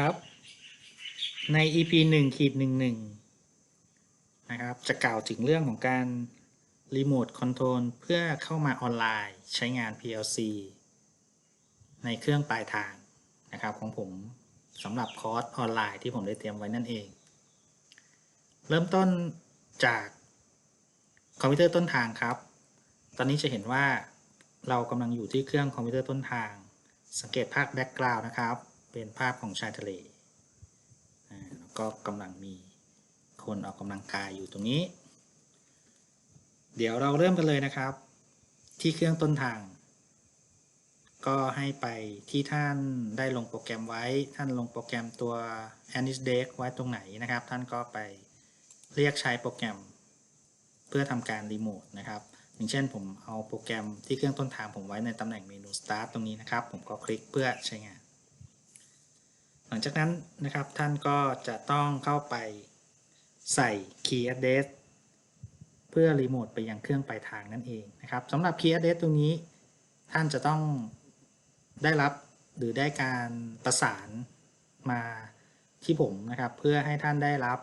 สวัสดีครับ ใน EP 1ขีด11 นะครับ จะกล่าวถึงเรื่องของการรีโมทคอนโทรลเพื่อเข้ามาออนไลน์ใช้งาน PLC ในเครื่องปลายทางนะครับของผมสำหรับคอร์สออนไลน์ที่ผมได้เตรียมไว้นั่นเอง เริ่มต้นจากคอมพิวเตอร์ต้นทางครับ ตอนนี้จะเห็นว่าเรากำลังอยู่ที่เครื่องคอมพิวเตอร์ต้นทาง สังเกตภาพแบ็กกราวน์นะครับ เป็นภาพของชายทะเลแล้วก็กำลังมีคนออกกำลังกายอยู่ตรงนี้ เดี๋ยวเราเริ่มกันเลยนะครับ ที่เครื่องต้นทาง ก็ให้ไปที่ท่านได้ลงโปรแกรมไว้ ท่านลงโปรแกรมตัว a n i s d e c ไว้ตรงไหนนะครับ ท่านก็ไปเรียกใช้โปรแกรมเพื่อทำการรีโมทนะครับอย่างเช่นผมเอาโปรแกรมที่เครื่องต้นทางผมไว้ในตำแหน่งเมนู Start ตรงนี้นะครับ ผมก็คลิกเพื่อใช้งาน หลังจากนั้นนะครับท่านก็จะต้องเข้าไปใส่ Key Address เพื่อรีโมทไปยังเครื่องปลายทางนั่นเองนะครับสำหรับ Key Address ตรงนี้ท่านจะต้องได้รับหรือได้การประสานมาที่ผมนะครับ เพื่อให้ท่านได้รับ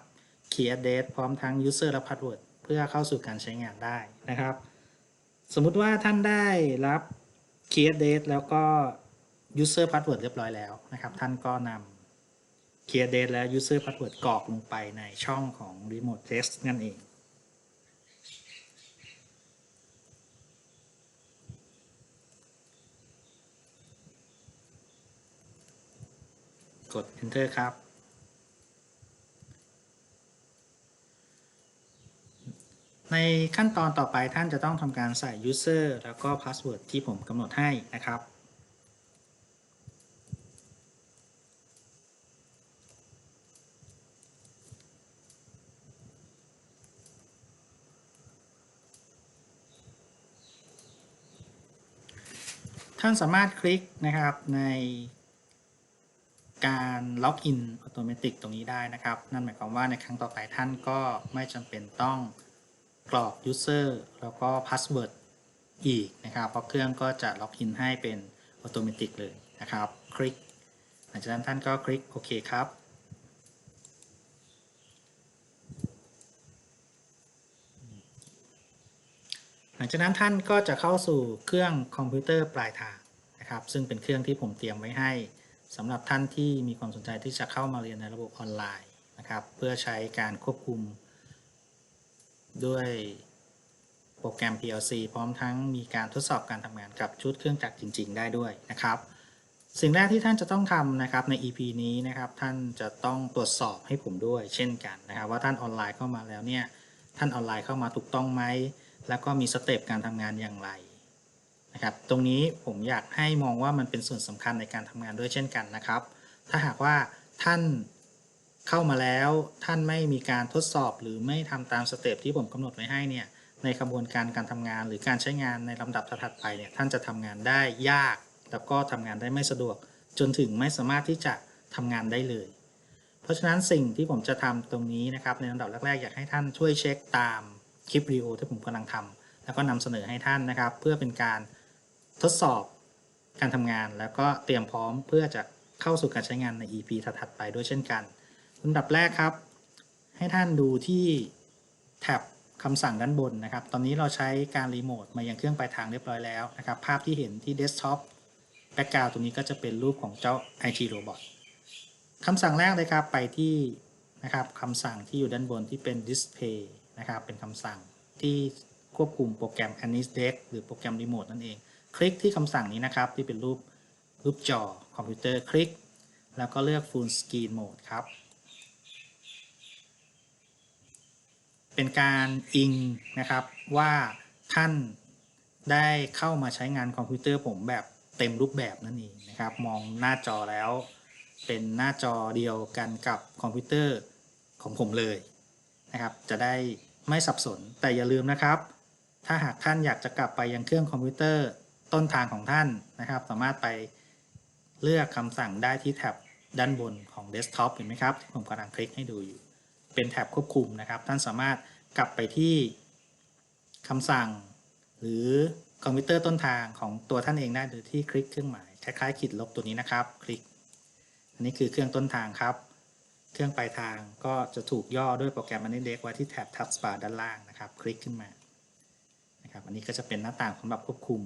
Key Address พร้อมทั้ง User และ Password เพื่อเข้าสู่การใช้งานได้นะครับ สมมุติว่าท่านได้รับ Key Address แล้วก็ User Password เรียบร้อยแล้วนะครับ ท่านก็นำ Key Address และ User Password กรอกลงไปในช่องของ Remote Test นั่นเองกด Enter ครับ ในขั้นตอนต่อไปท่านจะต้องทำการใส่ user แล้วก็ password ที่ผมกำหนดให้นะครับ ท่านสามารถคลิกนะครับในการล็อกอินอัตโนมัติตรงนี้ได้นะครับ นั่นหมายความว่าในครั้งต่อไปท่านก็ไม่จำเป็นต้องกรอก user แล้วก็ password อีกนะครับเพราะเครื่องก็จะล็อกอินให้เป็นอัตโนมัติเลยนะครับ คลิก หลังจากนั้นท่านก็คลิกโอเคครับ หลังจากนั้นท่านก็จะเข้าสู่เครื่องคอมพิวเตอร์ปลายทางนะครับ ซึ่งเป็นเครื่องที่ผมเตรียมไว้ให้สำหรับท่านที่มีความสนใจที่จะเข้ามาเรียนในระบบออนไลน์นะครับ เพื่อใช้การควบคุม ด้วยโปรแกรม PLC พร้อมทั้งมีการทดสอบการทำงานกับชุดเครื่องจักรจริง ๆ ได้ด้วยนะครับ สิ่งแรกที่ท่านจะต้องทำนะครับใน EP นี้นะครับ ท่านจะต้องตรวจสอบให้ผมด้วย เช่นกันนะครับ ว่าท่านออนไลน์เข้ามาแล้วเนี่ยท่านออนไลน์เข้ามาถูกต้องไหม แล้วก็มีสเต็ปการทำงานอย่างไรนะครับ ตรงนี้ผมอยากให้มองว่ามันเป็นส่วนสำคัญในการทำงานด้วยเช่นกันนะครับ ถ้าหากว่าท่านเข้ามาแล้วท่านไม่มีการทดสอบหรือไม่ทำตามสเต็ปที่ผมกำหนดไว้ให้เนี่ยในกระบวนการการทำงานหรือการใช้งานในลำดับถัดไปเนี่ยท่านจะทำงานได้ยาก แล้วก็ทำงานได้ไม่สะดวก จนถึงไม่สามารถที่จะทำงานได้เลย เพราะฉะนั้นสิ่งที่ผมจะทำตรงนี้นะครับในลำดับแรกๆอยากให้ท่านช่วยเช็คตาม คลิปวิดีโอที่ผมกำลังทำแล้วก็นำเสนอให้ท่านนะครับ เพื่อเป็นการทดสอบการทำงาน แล้วก็เตรียมพร้อมเพื่อจะเข้าสู่การใช้งานใน EP ถัดๆไปด้วยเช่นกันลำดับแรกครับ ให้ท่านดูที่แท็บคำสั่งด้านบนนะครับ ตอนนี้เราใช้การรีโมทมายังเครื่องปลายทางเรียบร้อยแล้วนะครับ ภาพที่เห็นที่เดสก์ท็อปแบ็กกราวตรงนี้ก็จะเป็นรูปของเจ้า IT Robot คำสั่งแรกเลยครับ ไปที่นะครับคำสั่งที่อยู่ด้านบนที่เป็น Display นะครับ เป็นคำสั่งที่ควบคุมโปรแกรม Anis Deck หรือโปรแกรมรีโมทนั่นเอง คลิกที่คำสั่งนี้นะครับ ที่เป็นรูปรูปจอคอมพิวเตอร์คลิก แล้วก็เลือก Full Screen Mode ครับ เป็นการอิงนะครับว่าท่านได้เข้ามาใช้งานคอมพิวเตอร์ผมแบบเต็มรูปแบบนั่นเองนะครับ มองหน้าจอแล้ว เป็นหน้าจอเดียวกันกับคอมพิวเตอร์ของผมเลยนะครับ จะได้ ไม่สับสน แต่อย่าลืมนะครับ ถ้าหากท่านอยากจะกลับไปยังเครื่องคอมพิวเตอร์ต้นทางของท่านนะครับ สามารถไปเลือกคำสั่งได้ที่แท็บด้านบนของเดสก์ท็อปเห็นไหมครับที่ผมกำลังคลิกให้ดูอยู่ เป็นแท็บควบคุมนะครับ ท่านสามารถกลับไปที่คำสั่ง หรือคอมพิวเตอร์ต้นทางของตัวท่านเองได้โดยที่คลิกเครื่องหมายคล้ายๆขีดลบตัวนี้นะครับ คลิก อันนี้คือเครื่องต้นทางครับ เครื่องปลายทางก็จะถูกย่อด้วยโปรแกรม a n y d e x ไว้ที่แถบ Taskbar ด้านล่างนะครับ คลิกขึ้นมานะครับอันนี้ก็จะเป็นหน้าต่างสำหรับควบคุม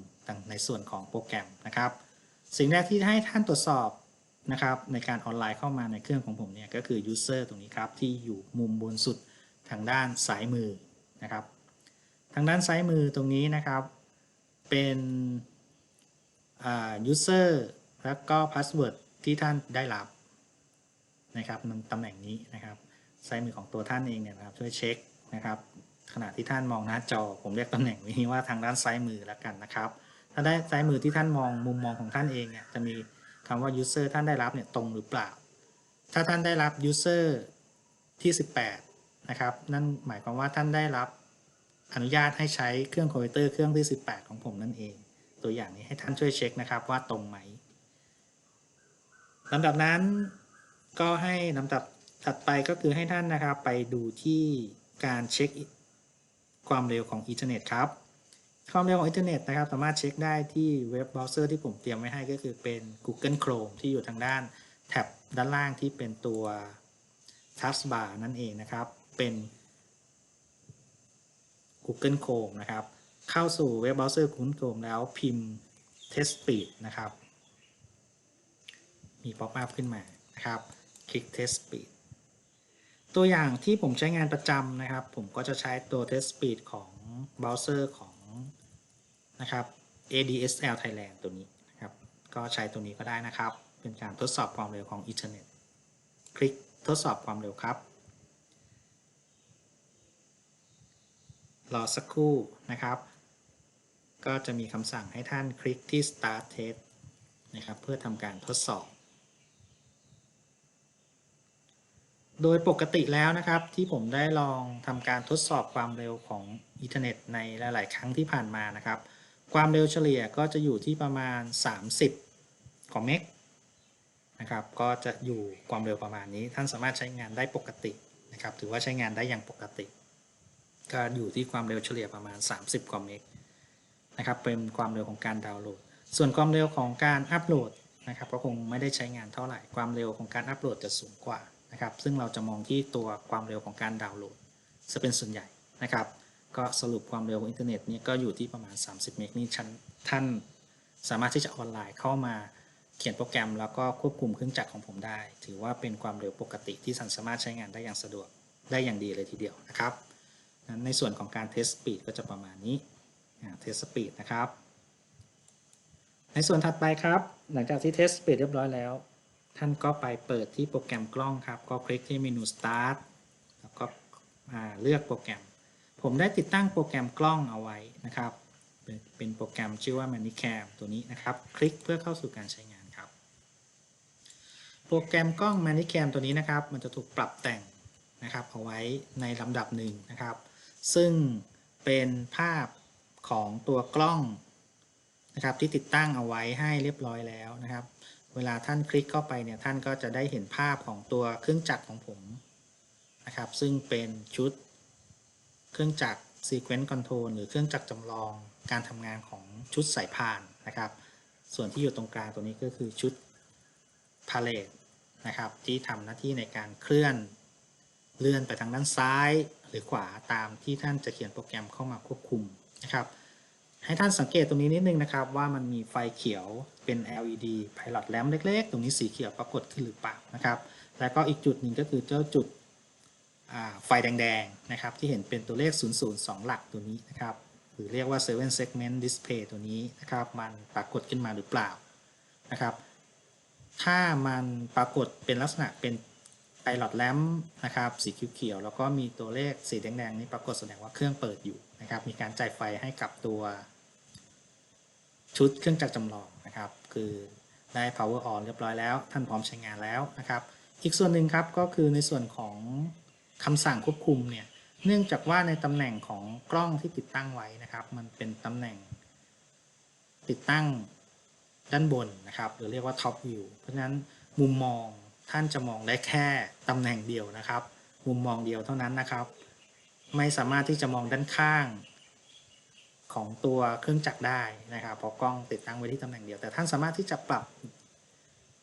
ในส่วนของโปรแกรมนะครับ สิ่งแรกที่ให้ท่านตรวจสอบนะครับในการออนไลน์เข้ามาในเครื่องของผมเนี่ยก็คือ user ตรงนี้ครับ ที่อยู่มุมบนสุดทางด้านซ้ายมือนะครับ ทางด้านซ้ายมือตรงนี้นะครับเป็นอ่า user แล้วก็ password ที่ท่านได้รับ นะครับตำแหน่งนี้นะครับซ้ายมือของตัวท่านเองเนี่ยนะครับช่วยเช็คนะครับ ขณะที่ท่านมองหน้าจอ ผมเรียกตำแหน่งนี้ว่าทางด้านซ้ายมือแล้วกันนะครับ ถ้าได้ซ้ายมือที่ท่านมองมุมมองของท่านเองเนี่ยจะมีคำว่า user ท่านได้รับเนี่ยตรงหรือเปล่า ถ้าท่านได้รับ user ที่ 18 นะครับ นั่นหมายความว่าท่านได้รับอนุญาตให้ใช้เครื่องคอมพิวเตอร์เครื่องที่ 18 ของผมนั่นเอง ตัวอย่างนี้ให้ท่านช่วยเช็คนะครับว่าตรงไหมลำดับนั้น ก็ให้ลำดับถัดไปก็คือให้ท่านนะครับไปดูที่การเช็คความเร็วของอินเทอร์เน็ตครับ ความเร็วของอินเทอร์เน็ตนะครับ สามารถเช็คได้ที่เว็บเบราว์เซอร์ที่ผมเตรียมไว้ให้ก็คือเป็น Google Chrome ที่อยู่ทางด้านแท็บด้านล่างที่เป็นตัว Taskbar นั่นเองนะครับ เป็น Google Chrome นะครับ เข้าสู่เว็บเบราว์เซอร์ Google Chrome แล้วพิมพ์ Test Speed นะครับ มี pop up ขึ้นมานะครับ คลิก Test Speed ตัวอย่างที่ผมใช้งานประจำนะครับ ผมก็จะใช้ตัว Test Speed ของเบราว์เซอร์ของนะครับ ADSL Thailand ตัวนี้นะครับ ก็ใช้ตัวนี้ก็ได้นะครับ เป็นการทดสอบความเร็วของอินเทอร์เน็ต คลิกทดสอบความเร็วครับ รอสักครู่นะครับ ก็จะมีคำสั่งให้ท่านคลิกที่ Start Test นะครับ เพื่อทำการทดสอบ โดยปกติแล้วนะครับที่ผมได้ลองทำการทดสอบความเร็วของอินเทอร์เน็ตในหลาย ๆ ครั้งที่ผ่านมานะครับ ความเร็วเฉลี่ยก็จะอยู่ที่ประมาณ 30ของเมกนะครับก็จะอยู่ความเร็วประมาณนี้ ท่านสามารถใช้งานได้ปกตินะครับถือว่าใช้งานได้อย่างปกติก็อยู่ที่ความเร็วเฉลี่ยประมาณ 30 กว่าเมกนะครับเป็นความเร็วของการดาวน์โหลด ส่วนความเร็วของการอัปโหลดนะครับก็คงไม่ได้ใช้งานเท่าไหร่ความเร็วของการอัปโหลดจะสูงกว่า นะครับ ซึ่งเราจะมองที่ตัวความเร็วของการดาวน์โหลดจะเป็นส่วนใหญ่นะครับ ก็สรุปความเร็วของอินเทอร์เน็ตเนี่ยก็อยู่ที่ประมาณ 30 เมกนี่ชั้นท่านสามารถที่จะออนไลน์เข้ามาเขียนโปรแกรม แล้วก็ควบคุมเครื่องจักรของผมได้ ถือว่าเป็นความเร็วปกติที่ท่านสามารถใช้งานได้อย่างสะดวกได้อย่างดีเลยทีเดียวนะครับในส่วนของการเทสสปีดก็จะประมาณนี้เทสสปีดนะครับ ในส่วนถัดไปครับ หลังจากที่เทสสปีดเรียบร้อยแล้ว ท่านก็ไปเปิดที่โปรแกรมกล้องครับ ก็คลิกที่เมนู Start แล้วก็เลือกโปรแกรม ผมได้ติดตั้งโปรแกรมกล้องเอาไว้นะครับเป็นเป็นโปรแกรมชื่อว่า Manicam ตัวนี้นะครับ คลิกเพื่อเข้าสู่การใช้งานครับ โปรแกรมกล้อง Manicam ตัวนี้นะครับ มันจะถูกปรับแต่งนะครับเอาไว้ในลำดับหนึ่งนะครับ ซึ่งเป็นภาพของตัวกล้องนะครับที่ติดตั้งเอาไว้ให้เรียบร้อยแล้วนะครับ เวลาท่านคลิกเข้าไปเนี่ยท่านก็จะได้เห็นภาพของตัวเครื่องจักรของผมนะครับ ซึ่งเป็นชุดเครื่องจักร Sequence Control หรือเครื่องจักรจำลองการทำงานของชุดสายพานนะครับ ส่วนที่อยู่ตรงกลางตัวนี้ก็คือชุด Palette นะครับ ที่ทำหน้าที่ในการเคลื่อนเลื่อนไปทางด้านซ้ายหรือขวาตามที่ท่านจะเขียนโปรแกรมเข้ามาควบคุมนะครับ ให้ท่านสังเกตตรงนี้นิดนึงนะครับ ว่ามันมีไฟเขียวเป็น LED Pilot Lamp เล็ก ๆ ตรงนี้สีเขียวปรากฏขึ้นหรือเปล่านะครับ แล้วก็อีกจุดหนึ่งก็คือเจ้าจุดไฟแดงๆนะครับที่เห็นเป็นตัวเลข 002 หลักตัวนี้นะครับ หรือเรียกว่า 7 segment display ตัวนี้นะครับ มันปรากฏขึ้นมาหรือเปล่านะครับ ถ้ามันปรากฏเป็นลักษณะเป็นไ i ลอดแลมนะครับสีเขียวๆแล้วก็มีตัวเลขสีแดงๆนี้ปรากฏแสดงว่าเครื่องเปิดอยู่นะครับ มีการจ่ายไฟให้กับตัว ชุดเครื่องจักรจำลองนะครับ คือได้ power on เรียบร้อยแล้ว ท่านพร้อมใช้งานแล้วนะครับ อีกส่วนหนึ่งครับก็คือในส่วนของคำสั่งควบคุมเนี่ย เนื่องจากว่าในตำแหน่งของกล้องที่ติดตั้งไว้นะครับ มันเป็นตำแหน่ง ติดตั้งด้านบนนะครับ หรือเรียกว่า top view เพราะฉะนั้นมุมมองท่านจะมองได้แค่ตำแหน่งเดียวนะครับ มุมมองเดียวเท่านั้นนะครับ ไม่สามารถที่จะมองด้านข้าง ของตัวเครื่องจักรได้นะครับเพราะกล้องติดตั้งไว้ที่ตำแหน่งเดียว แต่ท่านสามารถที่จะปรับ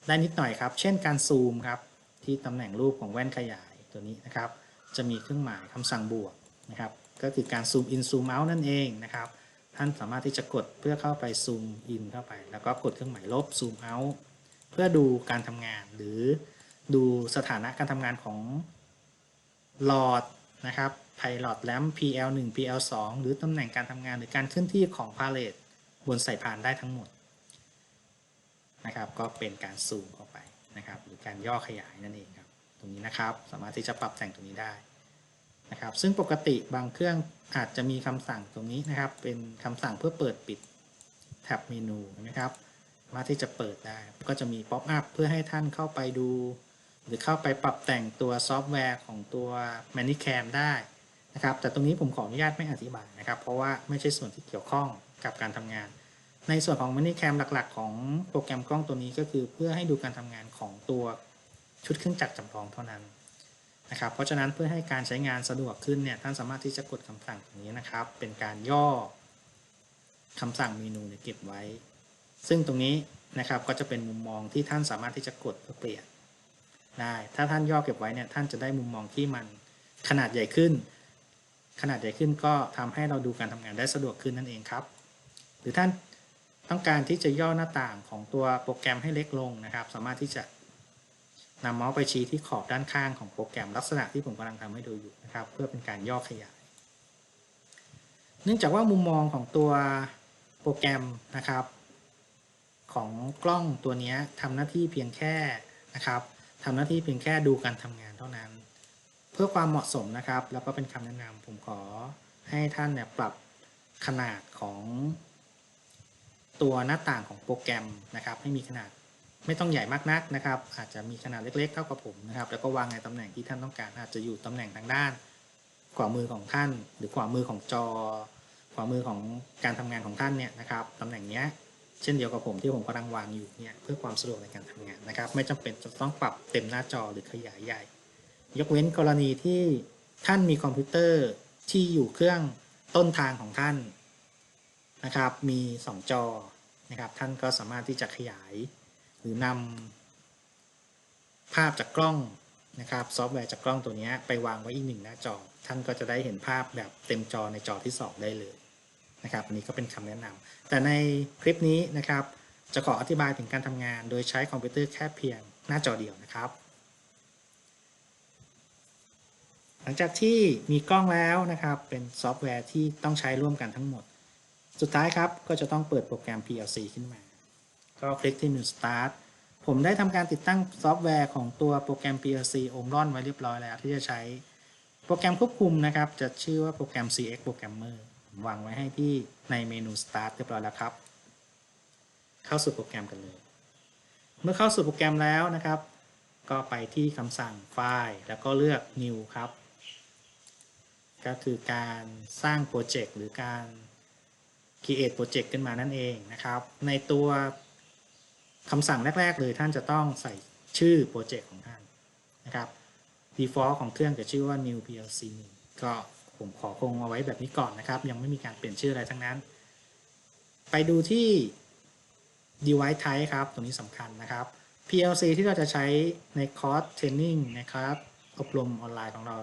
ได้นิดหน่อยครับ เช่นการซูมครับที่ตำแหน่งรูปของแว่นขยายตัวนี้นะครับ จะมีเครื่องหมายคำสั่งบวกนะครับ ก็คือการซูมอินซูมเอานั่นเองนะครับ ท่านสามารถที่จะกดเพื่อเข้าไปซูมอินเข้าไป แล้วก็กดเครื่องหมายลบซูมเอาท์เพื่อดูการทำงาน หรือดูสถานะการทำงานของหลอดนะครับ ไพลอตแลม PL1 PL2 หรือตำแหน่งการทำงานหรือการเคลื่อนที่ของพาเลตบนสายพานได้ทั้งหมดนะครับก็เป็นการซูมเข้าไปนะครับหรือการย่อขยายนั่นเองครับตรงนี้นะครับสามารถที่จะปรับแต่งตรงนี้ได้นะครับซึ่งปกติบางเครื่องอาจจะมีคำสั่งตรงนี้นะครับ เป็นคำสั่งเพื่อเปิดปิดแท็บเมนูนะครับสามารถที่จะเปิดได้ก็จะมีป๊อปอัพเพื่อให้ท่านเข้าไปดู หรือเข้าไปปรับแต่งตัวซอฟต์แวร์ของตัว m a n i c a m ได้ นะครับ แต่ตรงนี้ผมขออนุญาตไม่อธิบายนะครับ เพราะว่าไม่ใช่ส่วนที่เกี่ยวข้องกับการทำงาน ในส่วนของ m a n i c a m หลัก ๆ ของโปรแกรมกล้องตัวนี้ก็คือเพื่อให้ดูการทำงานของตัวชุดเครื่องจักรจำลองเท่านั้นนะครับ เพราะฉะนั้นเพื่อให้การใช้งานสะดวกขึ้นเนี่ยท่านสามารถที่จะกดคำสั่งตรงนี้นะครับ เป็นการย่อคำสั่งเมนูเนี่ยเก็บไว้ ซึ่งตรงนี้นะครับก็จะเป็นมุมมองที่ท่านสามารถที่จะกดเพื่อเปลี่ยนได้ ถ้าท่านย่อเก็บไว้เนี่ยท่านจะได้มุมมองที่มันขนาดใหญ่ขึ้น ขนาดใหญ่ขึ้นก็ทำให้เราดูการทำงานได้สะดวกขึ้นนั่นเองครับ หรือท่านต้องการที่จะย่อหน้าต่างของตัวโปรแกรมให้เล็กลงนะครับ สามารถที่จะนำเมาส์ไปชี้ที่ขอบด้านข้างของโปรแกรมลักษณะที่ผมกำลังทำให้ดูอยู่นะครับ เพื่อเป็นการย่อขยาย เนื่องจากว่ามุมมองของตัวโปรแกรมนะครับ ของกล้องตัวนี้ทำหน้าที่เพียงแค่นะครับทำหน้าที่เพียงแค่ดูการทำงานเท่านั้น พื่อความเหมาะสมนะครับ แล้วก็เป็นคำแนะนำผมขอให้ท่านเนี่ยปรับขนาดของตัวหน้าต่างของโปรแกรมนะครับ ให้มีขนาดไม่ต้องใหญ่มากนักนะครับ อาจจะมีขนาดเล็กๆ เท่ากับผมนะครับ แล้วก็วางในตำแหน่งที่ท่านต้องการอาจจะอยู่ตำแหน่งทางด้านขวามือของท่าน หรือขวามือของจอ ขวามือของการทำงานของท่านเนี่ยนะครับตำแหน่งเนี้ยเช่นเดียวกับผมที่ผมกำลังวางอยู่เนี่ยเพื่อความสะดวกในการทำงานนะครับ ไม่จำเป็นจะต้องปรับเต็มหน้าจอหรือขยายใหญ่ ยกเว้นกรณีที่ท่านมีคอมพิวเตอร์ที่อยู่เครื่องต้นทางของท่านนะครับ มี 2 จอนะครับ ท่านก็สามารถที่จะขยาย หรือนำภาพจากกล้องนะครับ ซอฟต์แวร์จากกล้องตัวนี้ไปวางไว้อีกหนึ่งหน้าจอ ท่านก็จะได้เห็นภาพแบบเต็มจอในจอที่ 2 ได้เลยนะครับ อันนี้ก็เป็นคำแนะนำแต่ในคลิปนี้นะครับ จะขออธิบายถึงการทำงาน โดยใช้คอมพิวเตอร์แค่เพียงหน้าจอเดียวนะครับ หลังจากที่มีกล้องแล้วนะครับ เป็นซอฟต์แวร์ที่ต้องใช้ร่วมกันทั้งหมด สุดท้ายครับก็จะต้องเปิดโปรแกรม PLC ขึ้นมา ก็คลิกที่เมนู Start ผมได้ทำการติดตั้งซอฟต์แวร์ของตัวโปรแกรม PLC Omron ไว้เรียบร้อยแล้ว ที่จะใช้โปรแกรมควบคุมนะครับ จะชื่อว่าโปรแกรม CX Programmer ผมวางไว้ให้ที่ในเมนู Start เรียบร้อยแล้วครับ เข้าสู่โปรแกรมกันเลย เมื่อเข้าสู่โปรแกรมแล้วนะครับ ก็ไปที่คำสั่งไฟล์ แล้วก็เลือก New ครับ ก็คือการสร้างโปรเจกต์หรือการ create โปรเจกต์ขึ้นมานั่นเองนะครับ ในตัวคำสั่งแรก ๆ เลยท่านจะต้องใส่ชื่อโปรเจกต์ของท่านนะครับ default ของเครื่องจะชื่อว่า new plc ก็ผมขอคงเอาไว้แบบนี้ก่อนนะครับ ยังไม่มีการเปลี่ยนชื่ออะไรทั้งนั้น ไปดูที่ device type ครับตรงนี้สำคัญนะครับ PLC ที่เราจะใช้ในคอร์สเทรนนิ่งในคลาสอบรมออนไลน์ของเรา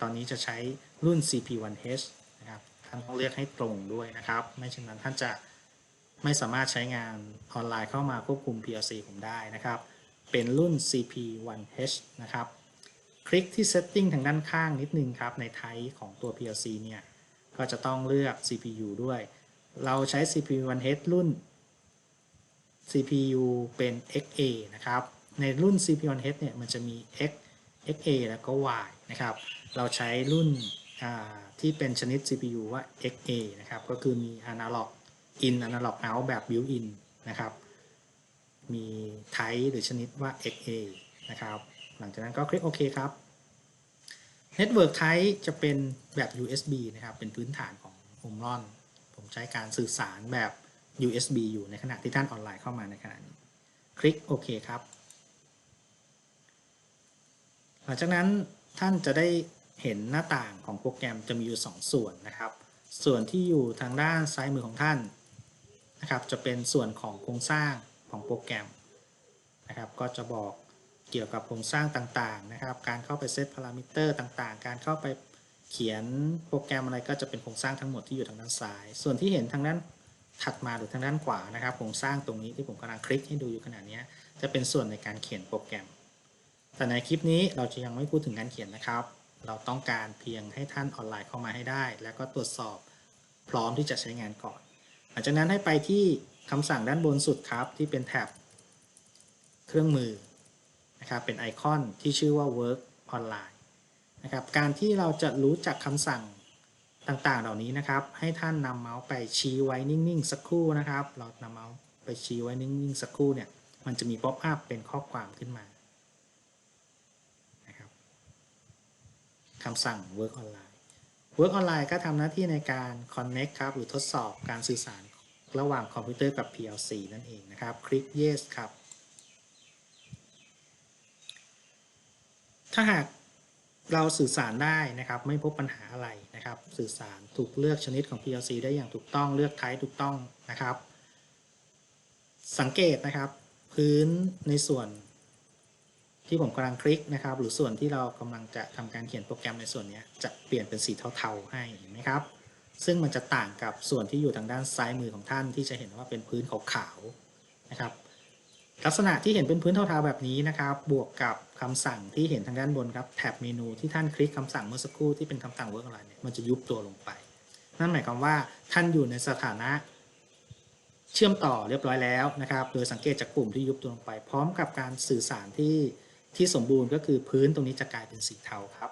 ตอนนี้จะใช้ รุ่น CP1H นะครับท่านต้องเลือกให้ตรงด้วยนะครับ ไม่เช่นนั้นท่านจะไม่สามารถใช้งานออนไลน์เข้ามาควบคุม PLC ผมได้นะครับ เป็นรุ่น CP1H นะครับ คลิกที่ Setting ทางด้านข้างนิดนึงครับ ในไทป์ของตัว PLC เนี่ย ก็จะต้องเลือก CPU ด้วย เราใช้ CP1H รุ่น CPU เป็น XA นะครับ ในรุ่น CPU1H เนี่ย มันจะมี X XA แล้วก็ Y นะครับ เราใช้รุ่น ที่เป็นชนิด CPU ว่า XA นะครับ ก็คือมี Analog In Analog Out แบบ Built-in นะครับ มี Type หรือชนิดว่า XA นะครับ หลังจากนั้นก็คลิกโอเคครับ Network Type จะเป็นแบบ USB นะครับ เป็นพื้นฐานของ Omron ผมใช้การสื่อสารแบบ USB อยู่ในขณะที่ท่านออนไลน์เข้ามาในขณะนี้ คลิกโอเคครับ หลังจากนั้นท่านจะได้ เห็นหน้าต่างของโปรแกรมจะมีอยู่ 2 ส่วนนะครับ ส่วนที่อยู่ทางด้านซ้ายมือของท่านนะครับจะเป็นส่วนของโครงสร้างของโปรแกรมนะครับ ก็จะบอกเกี่ยวกับโครงสร้างต่างๆนะครับ การเข้าไปเซตพารามิเตอร์ต่างๆ การเข้าไปเขียนโปรแกรมอะไรก็จะเป็นโครงสร้างทั้งหมดที่อยู่ทางด้านซ้าย ส่วนที่เห็นทางด้านถัดมาหรือทางด้านขวานะครับโครงสร้างตรงนี้ที่ผมกำลังคลิกให้ดูอยู่ขณะนี้จะเป็นส่วนในการเขียนโปรแกรม แต่ในคลิปนี้เราจะยังไม่พูดถึงการเขียนนะครับ เราต้องการเพียงให้ท่านออนไลน์เข้ามาให้ได้ แล้วก็ตรวจสอบพร้อมที่จะใช้งานก่อน หลังจากนั้นให้ไปที่คำสั่งด้านบนสุดครับ ที่เป็นแท็บเครื่องมือนะครับเป็นไอคอนที่ชื่อว่า work online นะครับการที่เราจะรู้จักคำสั่งต่างๆ เหล่านี้นะครับ ให้ท่านนำเมาส์ไปชี้ไว้นิ่งๆ สักครู่นะครับ เรานำเมาส์ไปชี้ไว้นิ่งๆ สักครู่เนี่ย มันจะมีป๊อปอัพเป็นข้อความขึ้นมานะครับ คำสั่ง work online work online ก็ทำหน้าที่ในการ connect ครับ หรือทดสอบการสื่อสารระหว่างคอมพิวเตอร์กับ PLC นั่นเองนะครับ คลิก yes ครับ ถ้าหากเราสื่อสารได้นะครับ ไม่พบปัญหาอะไรนะครับ สื่อสารถูกเลือกชนิดของ PLC ได้อย่างถูกต้องเลือกไทป์ถูกต้องนะครับ สังเกตนะครับ พื้นในส่วน ที่ผมกำลังคลิกนะครับ หรือส่วนที่เรากำลังจะทำการเขียนโปรแกรมในส่วนนี้จะเปลี่ยนเป็นสีเทาๆให้เห็นไหมครับ ซึ่งมันจะต่างกับส่วนที่อยู่ทางด้านซ้ายมือของท่านที่จะเห็นว่าเป็นพื้นขาวๆนะครับ ลักษณะที่เห็นเป็นพื้นเทาๆแบบนี้นะครับ บวกกับคำสั่งที่เห็นทางด้านบนครับแท็บเมนูที่ท่านคลิกคำสั่งเมื่อสักครู่ที่เป็นคำสั่ง work online เนี่ยมันจะยุบตัวลงไป นั่นหมายความว่าท่านอยู่ในสถานะเชื่อมต่อเรียบร้อยแล้วนะครับ โดยสังเกตจากปุ่มที่ยุบตัวลงไป พร้อมกับการสื่อสารที่ ที่สมบูรณ์ก็คือพื้นตรงนี้จะกลายเป็นสีเทาครับ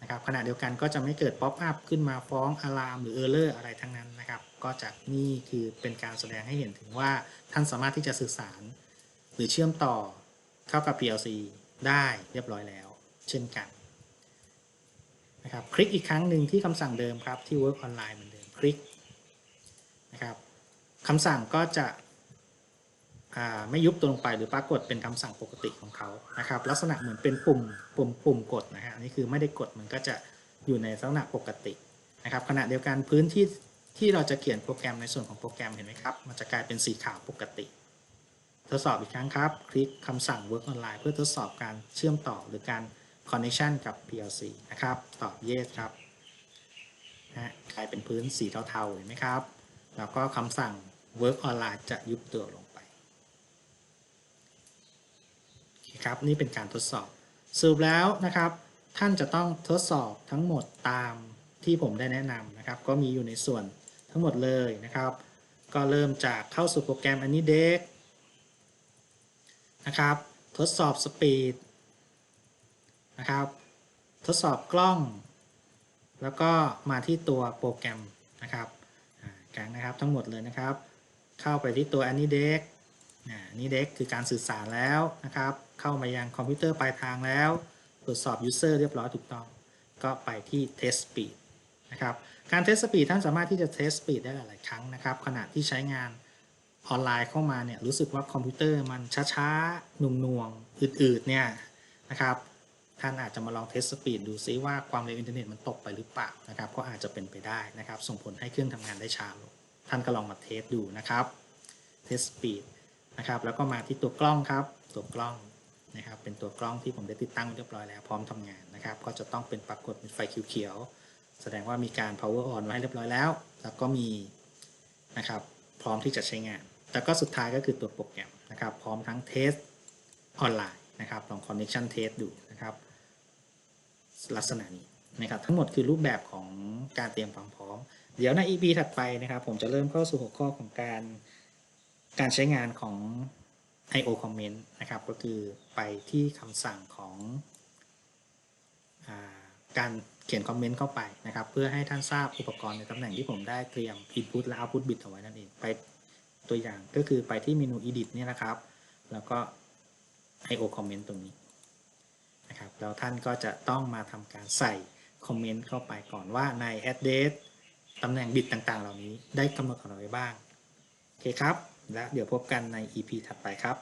นะครับขณะเดียวกันก็จะไม่เกิดป๊อปอัพขึ้นมาฟ้องอะลามหรือเออร์เลอร์อะไรทั้งนั้นนะครับ ก็จะนี่คือเป็นการแสดงให้เห็นถึงว่าท่านสามารถที่จะสื่อสาร หรือเชื่อมต่อเข้ากับ PLC ได้เรียบร้อยแล้ว เช่นกันนะครับคลิกอีกครั้งหนึ่งที่คำสั่งเดิมครับที่ Work Online เหมือนเดิมคลิกนะครับคำสั่งก็จะอ่า ไม่ยุบตัวลงไปหรือปรากฏเป็นคำสั่งปกติของเขานะครับ ลักษณะเหมือนเป็นปุ่มปุ่มปุ่มกดนะฮะอันนี่คือไม่ได้กดมันก็จะอยู่ในลักษณะปกตินะครับขณะเดียวกันพื้นที่ที่เราจะเขียนโปรแกรมในส่วนของโปรแกรมเห็นไหมครับ มันจะกลายเป็นสีขาวปกติ ทดสอบอีกครั้งครับ คลิกคำสั่ง work online เพื่อทดสอบการเชื่อมต่อหรือการ connection กับ PLC นะครับ ตอบ yes ครับนะกลายเป็นพื้นสีเทาๆเห็นไหมครับ แล้วก็คำสั่ง work online จะยุบตัวลงไปโอเครับ นี่เป็นการทดสอบสรุปแล้วนะครับ ท่านจะต้องทดสอบทั้งหมดตามที่ผมได้แนะนำนะครับ ก็มีอยู่ในส่วนทั้งหมดเลยนะครับ ก็เริ่มจากเข้าสู่โปรแกรม AnyDesk นะครับ ทดสอบสปีดนะครับ ทดสอบกล้อง แล้วก็มาที่ตัวโปรแกรมนะครับกลางนะครับทั้งหมดเลยนะครับ เข้าไปที่ตัว AnyDesk อ่า AnyDesk คือการสื่อสารแล้วนะครับ เข้ามายังคอมพิวเตอร์ปลายทางแล้ว ตรวจสอบ User เรียบร้อยถูกต้อง ก็ไปที่ Test Speed นะครับการ Test Speed ท่านสามารถที่จะ Test Speed ได้หลาย ๆ ครั้งนะครับขณะที่ใช้งานออนไลน์เข้ามาเนี่ยรู้สึกว่าคอมพิวเตอร์มันช้าๆหน่วงๆอืดๆเนี่ยนะครับท่านอาจจะมาลองเทสสปีดดูซิว่าความเร็วอินเทอร์เน็ตมันตกไปหรือเปล่านะครับก็อาจจะเป็นไปได้นะครับ ส่งผลให้เครื่องทำงานได้ช้าลงท่านก็ลองมาเทสดูนะครับเทสสปีดนะครับแล้วก็มาที่ตัวกล้องครับตัวกล้อง นะครับเป็นตัวกล้องที่ผมได้ติดตั้งเรียบร้อยแล้ว พร้อมทำงานนะครับ ก็จะต้องเป็นปรากฏเป็นไฟเขียวๆแสดงว่ามีการ power on ไว้เรียบร้อยแล้ว แล้วก็มีนะครับพร้อมที่จะใช้งาน แล้วก็สุดท้ายก็คือตัวโปรแกรมนะครับพร้อมทั้งเทสออนไลน์นะครับลอง connection test ดูนะครับลักษณะนี้นะครับทั้งหมดคือรูปแบบของการเตรียมความพร้อม เดี๋ยวใน EP ถัดไปนะครับ ผมจะเริ่มเข้าสู่หัวข้อของการการใช้งานของ I/O comment นะครับ ก็คือไปที่คำสั่งของอาการเขียนคอมเมนต์เข้าไปนะครับ เพื่อให้ท่านทราบอุปกรณ์ในตำแหน่งที่ผมได้เตรียม input และ output bit เอาไว้นั่นเอง ไปตัวอย่างก็คือไปที่เมนู edit เนี่ยนะครับ แล้วก็ IO comment ตรงนี้นะครับ แล้วท่านก็จะต้องมาทำการใส่คอมเมนต์เข้าไปก่อนว่าใน address ตำแหน่งบิตต่างๆ เหล่านี้ได้กำหนดเอาไว้บ้าง โอเคครับ และเดี๋ยวพบกันใน EP ถัดไปครับ